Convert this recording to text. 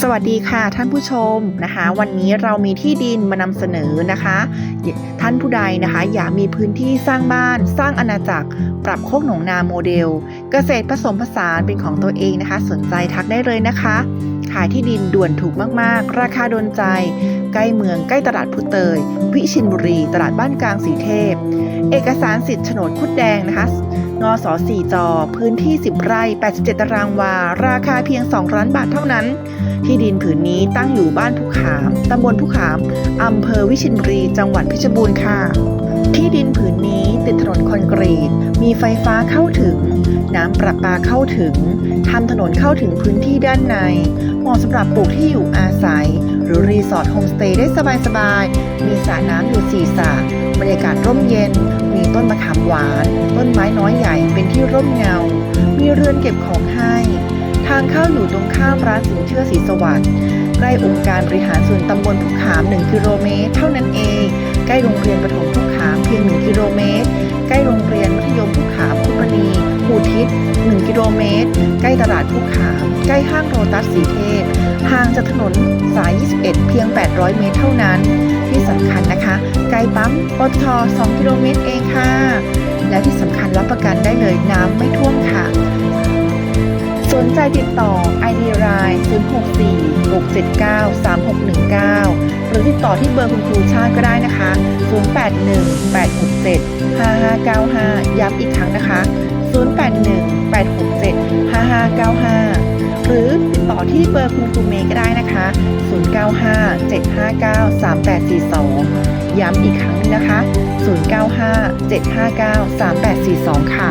สวัสดีค่ะท่านผู้ชมนะคะ วันนี้เรามีที่ดินมานำเสนอนะคะ ท่านผู้ใดนะคะอยากมีพื้นที่สร้างบ้าน สร้างอาณาจักร ปรับโคกหนองนาโมเดล เกษตรผสมผสานเป็นของตัวเองนะคะ สนใจทักได้เลยนะคะ ขายที่ดินด่วนถูกมากๆ ราคาโดนใจ ใกล้เมืองใกล้ตลาดพุเตย วิชินบุรี ตลาดบ้านกลางสีเทพ เอกสารสิทธิ์โฉนดคุดแดงนะคะนส4จอ พื้นที่ 10 ไร่ 87 ตารางวา ราคาเพียง 2 ล้านบาทเท่านั้น ที่ดินผืนนี้ตั้งอยู่บ้านผู้ขาม ตำบลผู้ขาม อำเภอวิชินบุรี จังหวัดเพชรบูรณ์ค่ะ ที่ดินผืนนี้ติดถนนคอนกรีต มีไฟฟ้าเข้าถึง น้ำประปาเข้าถึง ทำถนนเข้าถึงพื้นที่ด้านใน เหมาะสำหรับปลูกที่อยู่อาศัย หรือรีสอร์ทโฮมสเตย์ได้สบายๆ มีสระน้ำอยู่สี่สระบรรยากาศร่มเย็น มีต้นมะขามหวาน ต้นไม้น้อยใหญ่เป็นที่ร่มเงา มีเรือนเก็บของให้ ทางเข้าอยู่ตรงข้ามร้านสินเชื่อศรีสวัสดิ์ใกล้องค์การบริหารส่วนตำบลผู้ขาม 1 กิโลเมตร เท่านั้นเอง ใกล้โรงเรียนประถมผู้ขามเพียง 1 กิโลเมตร ใกล้โรงเรียนมัธยมผู้ขามพุทธมณีหูทิศ1 กิโลเมตร ใกล้ตลาดผู้ขาม ใกล้ห้างโรตัสสีเทพห่างจากถนนสาย 21 เพียง 800 เมตรเท่านั้น ที่สำคัญนะคะใกล้ปั๊มปตท2กิโลเมตรเองค่ะ และที่สำคัญรับประกันได้เลยน้ำไม่ท่วมค่ะ สนใจติดต่อ ID Line 064 679 3619 หรือติดต่อที่เบอร์คุณครูชาติก็ได้นะคะ 081 867 5595 ย้ำอีกครั้งนะคะ 081 867 5595 หรือติดต่อที่เบอร์คุณครูเมย์ก็ได้นะคะ 095 759 3842 ย้ำอีกครั้งหนึงนะคะ 095 759 3842 ค่ะ